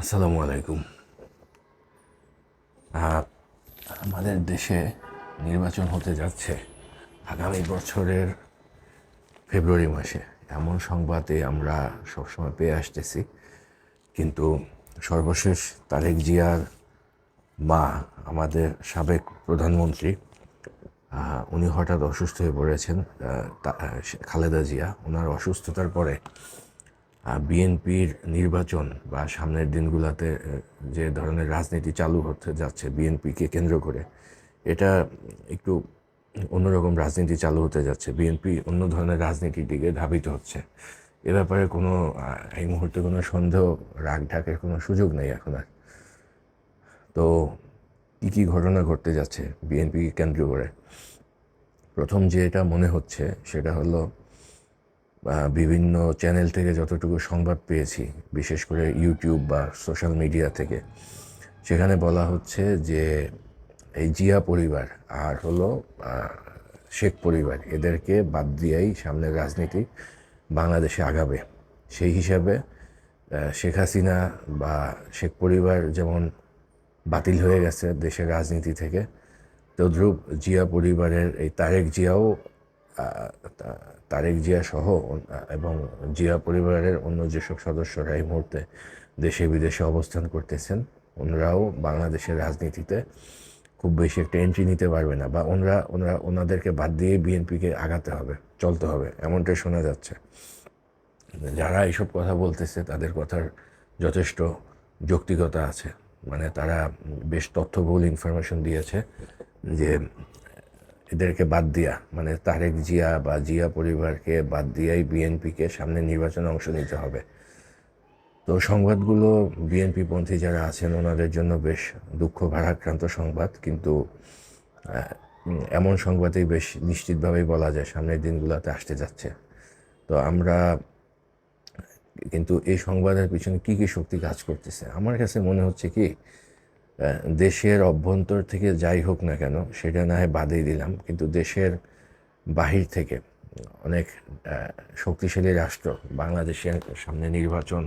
আসসালামু আলাইকুম আমাদের দেশে নির্বাচন হতে যাচ্ছে আগামী বছরের ফেব্রুয়ারি মাসে। এমন সংবাদে আমরা সবসময় পেয়ে আসতেছি। কিন্তু সর্বশেষ তারেক জিয়ার মা, আমাদের সাবেক প্রধানমন্ত্রী উনি হঠাৎ অসুস্থ হয়ে পড়েছেন খালেদা জিয়া। ওনার অসুস্থতার পরে বিএনপির নির্বাচন বা সামনের দিনগুলোতে যে ধরনের রাজনীতি চালু হতে যাচ্ছে বিএনপিকে কেন্দ্র করে, এটা একটু অন্যরকম রাজনীতি চালু হতে যাচ্ছে। বিএনপি অন্য ধরনের রাজনীতির দিকে ধাবিত হচ্ছে। এ ব্যাপারে কোনো এই মুহূর্তে কোনো সন্দেহ, রাগ ঢাকের কোনো সুযোগ নেই এখন আর। তো কী কী ঘটনা ঘটতে যাচ্ছে বিএনপিকে কেন্দ্র করে? প্রথম যেটা মনে হচ্ছে সেটা হলো বিভিন্ন চ্যানেল থেকে যতটুকু সংবাদ পেয়েছি, বিশেষ করে ইউটিউব বা সোশ্যাল মিডিয়া থেকে, সেখানে বলা হচ্ছে যে এই জিয়া পরিবার আর হলো শেখ পরিবার, এদেরকে বাদ দিয়েই সামনের রাজনীতি বাংলাদেশে আগাবে। সেই হিসাবে শেখ হাসিনা বা শেখ পরিবার যেমন বাতিল হয়ে গেছে দেশের রাজনীতি থেকে, তদ্রূপ জিয়া পরিবারের এই তারেক জিয়াও তারেক জিয়া সহ এবং জিয়া পরিবারের অন্য যেসব সদস্যরা এই মুহূর্তে দেশে বিদেশে অবস্থান করতেছেন, ওনারাও বাংলাদেশের রাজনীতিতে খুব বেশি একটা এন্ট্রি নিতে পারবে না বা ওনারা ওনারা ওনাদেরকে বাদ দিয়ে বিএনপিকে আগাতে হবে, চলতে হবে, এমনটাই শোনা যাচ্ছে। যারা এইসব কথা বলতেছে, তাদের কথার যথেষ্ট যৌক্তিকতা আছে। মানে তারা বেশ তথ্যবহুল ইনফরমেশন দিয়েছে যে এদেরকে বাদ দিয়া মানে তারেক জিয়া বা জিয়া পরিবারকে বাদ দিয়াই বিএনপিকে সামনে নির্বাচনে অংশ নিতে হবে। তো সংবাদগুলো বিএনপি পন্থী যারা আছেন, ওনাদের জন্য বেশ দুঃখ ভারাক্রান্ত সংবাদ। কিন্তু এমন সংবাদেই বেশ নিশ্চিতভাবেই বলা যায়, সামনের দিনগুলোতে আসতে যাচ্ছে। তো আমরা, কিন্তু এই সংবাদের পিছনে কি কি শক্তি কাজ করতেছে? আমার কাছে মনে হচ্ছে কি দেশের অভ্যন্তর থেকে যাই হোক না কেন, সেটা না হয় বাদেই দিলাম, কিন্তু দেশের বাহির থেকে অনেক শক্তিশালী রাষ্ট্র বাংলাদেশের সামনে নির্বাচন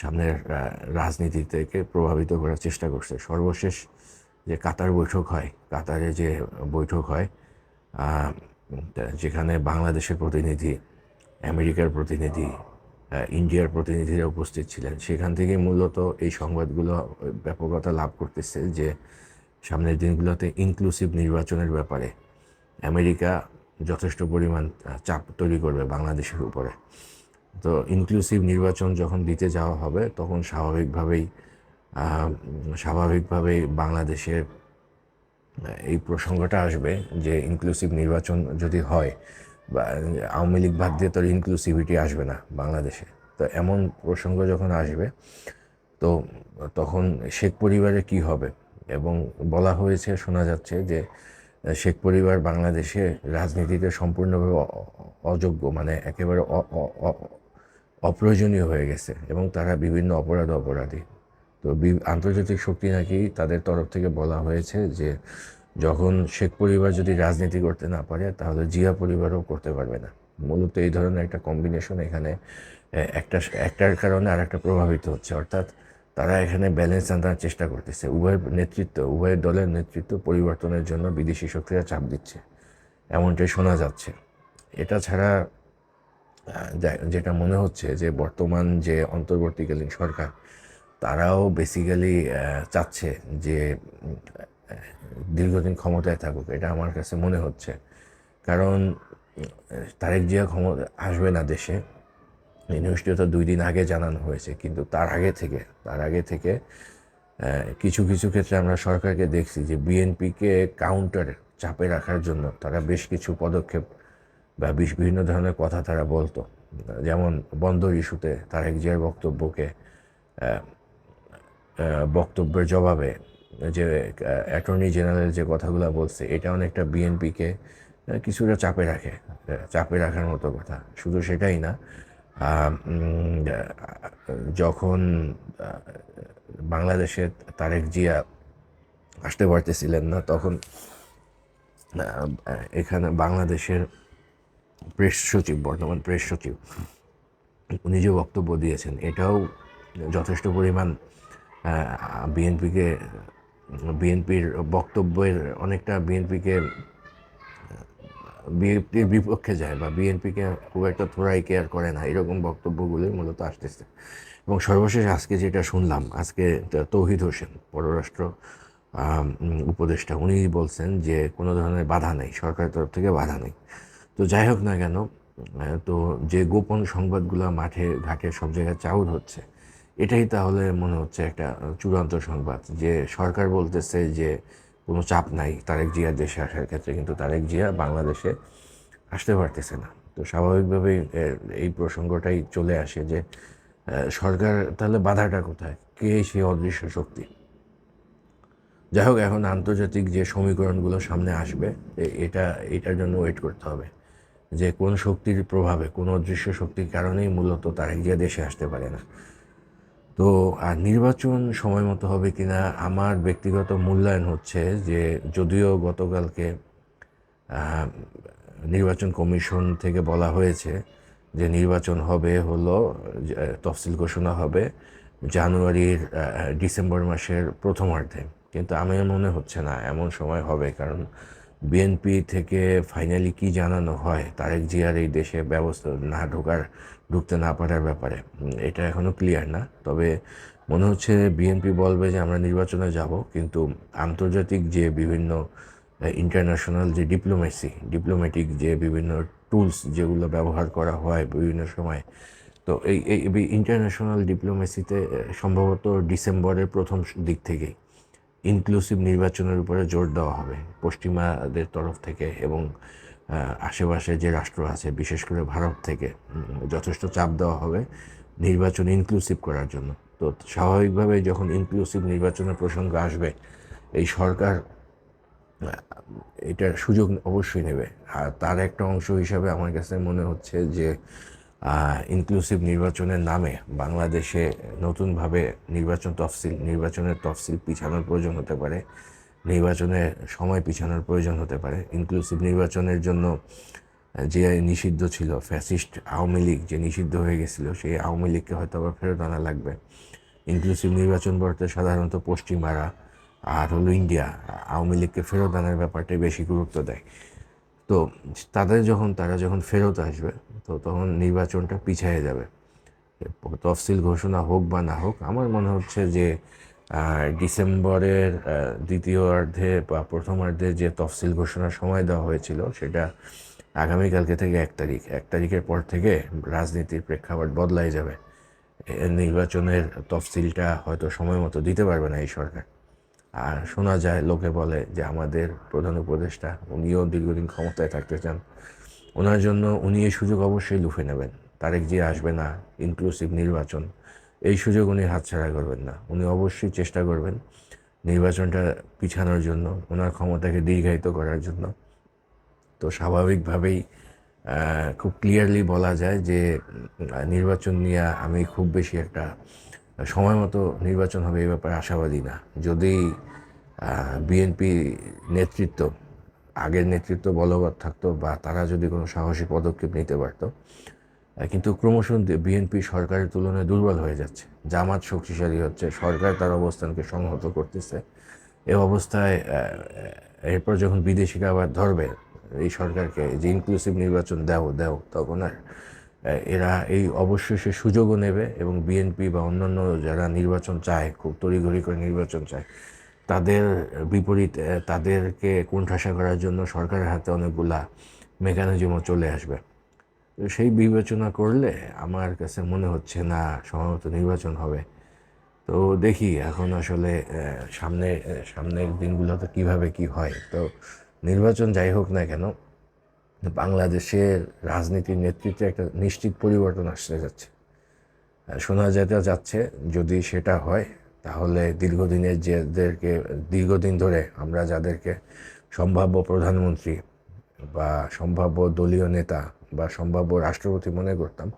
সামনের রাজনীতি থেকে প্রভাবিত করার চেষ্টা করছে। সর্বশেষ যে কাতার বৈঠক হয়, কাতারে যে বৈঠক হয় যেখানে বাংলাদেশের প্রতিনিধি, আমেরিকার প্রতিনিধি ইন্ডিয়ার প্রতিনিধিরা উপস্থিত ছিলেন। সেখান থেকে মূলত এই সংবাদগুলো ব্যাপকতা লাভ করতেছে যে সামনের দিনগুলোতে ইনক্লুসিভ নির্বাচনের ব্যাপারে আমেরিকা যথেষ্ট পরিমাণ চাপ তৈরি করবে বাংলাদেশের উপরে। তো ইনক্লুসিভ নির্বাচন যখন দিতে যাওয়া হবে, তখন স্বাভাবিকভাবেই স্বাভাবিকভাবেই বাংলাদেশের এই প্রসঙ্গটা আসবে যে ইনক্লুসিভ নির্বাচন যদি হয় আওয়ামী লীগ বাদ দিয়ে তো ইনক্লুসিভিটি আসবে না বাংলাদেশে। তো এমন প্রসঙ্গ যখন আসবে, তো তখন শেখ পরিবারে কি হবে? এবং বলা হয়েছে, শোনা যাচ্ছে যে শেখ পরিবার বাংলাদেশে রাজনীতিতে সম্পূর্ণভাবে অযোগ্য মানে একেবারে অপ্রয়োজনীয় হয়ে গেছে এবং তারা বিভিন্ন অপরাধ অপরাধী তো আন্তর্জাতিক শক্তি নাকি তাদের তরফ থেকে বলা হয়েছে যে যখন শেখ পরিবার যদি রাজনীতি করতে না পারে, তাহলে জিয়া পরিবারও করতে পারবে না। মূলত এই ধরনের একটা কম্বিনেশন এখানে একটা, একটার কারণে আর একটা প্রভাবিত হচ্ছে। অর্থাৎ তারা এখানে ব্যালেন্স আনার চেষ্টা করতেছে। উভয়ের নেতৃত্ব উভয়ের দলের নেতৃত্ব পরিবর্তনের জন্য বিদেশি শক্তিরা চাপ দিচ্ছে। এমনটাই শোনা যাচ্ছে। এটা ছাড়া যেটা মনে হচ্ছে যে বর্তমান যে অন্তর্বর্তীকালীন সরকার, তারাও বেসিক্যালি চাচ্ছে যে দীর্ঘদিন ক্ষমতায় থাকুক, এটা আমার কাছে মনে হচ্ছে। কারণ, তারেক জিয়া ক্ষমতা আসবে না দেশে। এই তো দুই দিন আগে জানানো হয়েছে, কিন্তু তার আগে থেকে, তার আগে থেকে কিছু কিছু ক্ষেত্রে আমরা সরকারকে দেখছি যে বিএনপিকে কাউন্টার চাপে রাখার জন্য তারা বেশ কিছু পদক্ষেপ বা বিশ- বিভিন্ন ধরনের কথা তারা বলতো। যেমন বন্দর ইস্যুতে তারেক জিয়ার বক্তব্যকে বক্তব্যের জবাবে যে অ্যাটর্নি জেনারেল যে কথাগুলো বলছে, এটা অনেকটা বিএনপিকে কিছুটা চাপে রাখে চাপে রাখার মতো কথা। শুধু সেটাই না যখন বাংলাদেশে তারেক জিয়া আসতে পারতেছিলেন না, তখন এখানে বাংলাদেশের প্রেস সচিব, বর্তমান প্রেস সচিব, উনি যে বক্তব্য দিয়েছেন, এটাও যথেষ্ট পরিমাণ বিএনপিকে বিএনপির বক্তব্যের অনেকটা বিএনপিকে, বিএনপির বিপক্ষে যায় বা বিএনপিকে খুব একটা থোড়াই কেয়ার করে না, এরকম বক্তব্যগুলোই মূলত আসতেছে। এবং সর্বশেষ আজকে যেটা শুনলাম, আজকে তৌহিদ হোসেন, পররাষ্ট্র উপদেষ্টা, উনি বলছেন যে কোনো ধরনের বাধা নেই, সরকারের তরফ থেকে বাধা নেই। তো যাই হোক না কেন তো যে গোপন সংবাদগুলো মাঠে ঘাটে সব জায়গায় চাউর হচ্ছে এটাই তাহলে মনে হচ্ছে একটা চূড়ান্ত সংবাদ যে সরকার বলতেছে যে কোনো চাপ নাই, তারেক জিয়া দেশে আসার ক্ষেত্রে কিন্তু তারেক জিয়া বাংলাদেশে আসতে পারতেছে না। তো স্বাভাবিকভাবেই এই প্রসঙ্গটাই চলে আসে যে সরকার তাহলে বাধাটা কোথায়? কে সেই অদৃশ্য শক্তি? যাই হোক, এখন আন্তর্জাতিক যে সমীকরণগুলো সামনে আসবে এটা, এটার জন্য ওয়েট করতে হবে যে কোন শক্তির প্রভাবে, কোন অদৃশ্য শক্তির কারণেই মূলত তারেক জিয়া দেশে আসতে পারে না। তো, আর নির্বাচন সময় মতো হবে কিনা আমার ব্যক্তিগত মূল্যায়ন হচ্ছে যে যদিও গতকালকে নির্বাচন কমিশন থেকে বলা হয়েছে যে নির্বাচন হবে হলো তফসিল ঘোষণা হবে জানুয়ারির ডিসেম্বর মাসের প্রথমার্ধে। কিন্তু আমার মনে হচ্ছে না, এমন সময় হবে কারণ বিএনপি থেকে ফাইনালি কি জানানো হয়? তারেক জিয়ার এই দেশে ব্যবস্থা না ঢোকার, ঢুকতে না পারার ব্যাপারে এটা এখনও ক্লিয়ার না। তবে মনে হচ্ছে বিএনপি বলবে যে আমরা নির্বাচনে যাব, কিন্তু আন্তর্জাতিক যে বিভিন্ন ইন্টারন্যাশনাল যে ডিপ্লোমেসি ডিপ্লোম্যাটিক যে বিভিন্ন টুলস যেগুলো ব্যবহার করা হয় বিভিন্ন সময়, তো এই এই ইন্টারন্যাশনাল ডিপ্লোমেসিতে সম্ভবত ডিসেম্বরের প্রথম দিক থেকেই। ইনক্লুসিভ নির্বাচনের উপরে জোর দেওয়া হবে পশ্চিমাদের তরফ থেকে এবং আশেপাশে যে রাষ্ট্র আছে, বিশেষ করে ভারত থেকে যথেষ্ট চাপ দেওয়া হবে নির্বাচন ইনক্লুসিভ করার জন্য। তো স্বাভাবিকভাবে যখন ইনক্লুসিভ নির্বাচনের প্রসঙ্গ আসবে, এই সরকার এটার সুযোগ অবশ্যই নেবে। আর তার একটা অংশ হিসাবে আমার কাছে মনে হচ্ছে যে ইনক্লুসিভ নির্বাচনের নামে বাংলাদেশে নতুনভাবে নির্বাচন তফসিল, নির্বাচনের তফসিল পিছানোর প্রয়োজন হতে পারে, নির্বাচনের সময় পিছানোর প্রয়োজন হতে পারে। ইনক্লুসিভ নির্বাচনের জন্য যে নিষিদ্ধ ছিল ফ্যাসিস্ট আওয়ামী লীগ যে নিষিদ্ধ হয়ে গেছিল, সেই আওয়ামী লীগকে হয়তো আবার ফেরত আনা লাগবে। ইনক্লুসিভ নির্বাচন বলতে সাধারণত পশ্চিমারা আর হলো ইন্ডিয়া, আওয়ামী লীগকে ফেরত আনার ব্যাপারটাই বেশি গুরুত্ব দেয়। তো তাদের যখন, তারা যখন ফেরত আসবে, তো তখন নির্বাচনটা পিছিয়ে যাবে। তফসিল ঘোষণা হোক বা না হোক, আমার মনে হচ্ছে যে ডিসেম্বরের দ্বিতীয়ার্ধে বা প্রথমার্ধে যে তফসিল ঘোষণার সময় দেওয়া হয়েছিল, সেটা আগামীকালকে থেকে এক তারিখ। এক তারিখের পর থেকে রাজনীতির প্রেক্ষাপট বদলাই যাবে। নির্বাচনের তফসিলটা হয়তো সময় মতো দিতে পারবে না এই সরকার। আর শোনা যায় লোকে বলে যে আমাদের প্রধান উপদেষ্টা উনিও দীর্ঘদিন ক্ষমতায় থাকতে চান। ওনার জন্য উনি এই সুযোগ অবশ্যই লুফে নেবেন। তারেক যে আসবে না ইনক্লুসিভ নির্বাচন। এই সুযোগ উনি হাতছাড়া করবেন না। উনি অবশ্যই চেষ্টা করবেন নির্বাচনটা পিছানোর জন্য, ওনার ক্ষমতাকে দীর্ঘায়িত করার জন্য। তো স্বাভাবিকভাবেই খুব ক্লিয়ারলি বলা যায় যে নির্বাচন নিয়ে আমি খুব বেশি একটা সময় মতো নির্বাচন হবে এই ব্যাপারে আশাবাদী না। যদি বিএনপি নেতৃত্ব, আগের নেতৃত্ব বলবৎ থাকতো বা তারা যদি কোনো সাহসী পদক্ষেপ নিতে পারতো কিন্তু ক্রমশ বিএনপি সরকারের তুলনায় দুর্বল হয়ে যাচ্ছে। জামাত শক্তিশালী হচ্ছে, সরকার তার অবস্থানকে সংহত করতেছে। এ অবস্থায় এরপর যখন বিদেশিরা আবার ধরবে, এই সরকারকে যে ইনক্লুসিভ নির্বাচন দাও দাও, তখন আর এরা এই অবশ্যই সে সুযোগও নেবে এবং বিএনপি বা অন্যান্য যারা নির্বাচন চায়, খুব তড়িঘড়ি করে নির্বাচন চায়, তাদের বিপরীত তাদেরকে কোণঠাসা করার জন্য সরকারের হাতে অনেকগুলা মেকানিজমও চলে আসবে। তো সেই বিবেচনা করলে আমার কাছে মনে হচ্ছে না সম্ভবত নির্বাচন হবে। তো দেখি এখন আসলে সামনে সামনের দিনগুলোতে কীভাবে কি হয়। তো নির্বাচন যাই হোক না কেন বাংলাদেশের রাজনীতির নেতৃত্বে একটা নিশ্চিত পরিবর্তন আসতে যাচ্ছে। শোনা যেতে যাচ্ছে, যদি সেটা হয়, তাহলে দীর্ঘদিনের যাদেরকে দীর্ঘদিন ধরে আমরা যাদেরকে সম্ভাব্য প্রধানমন্ত্রী বা সম্ভাব্য দলীয় নেতা বা সম্ভাব্য রাষ্ট্রপতি মনে করতাম,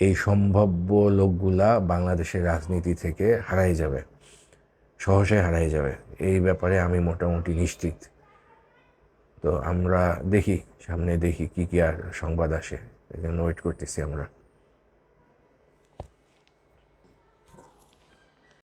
এই সম্ভাব্য লোকগুলা বাংলাদেশের রাজনীতি থেকে হারাই যাবে সহসায় হারাই যাবে। এই ব্যাপারে আমি মোটামুটি নিশ্চিত। তো আমরা দেখি, সামনে দেখি কি কি আর সংবাদ আসে। এই জন্য ওয়েট করতেছি আমরা।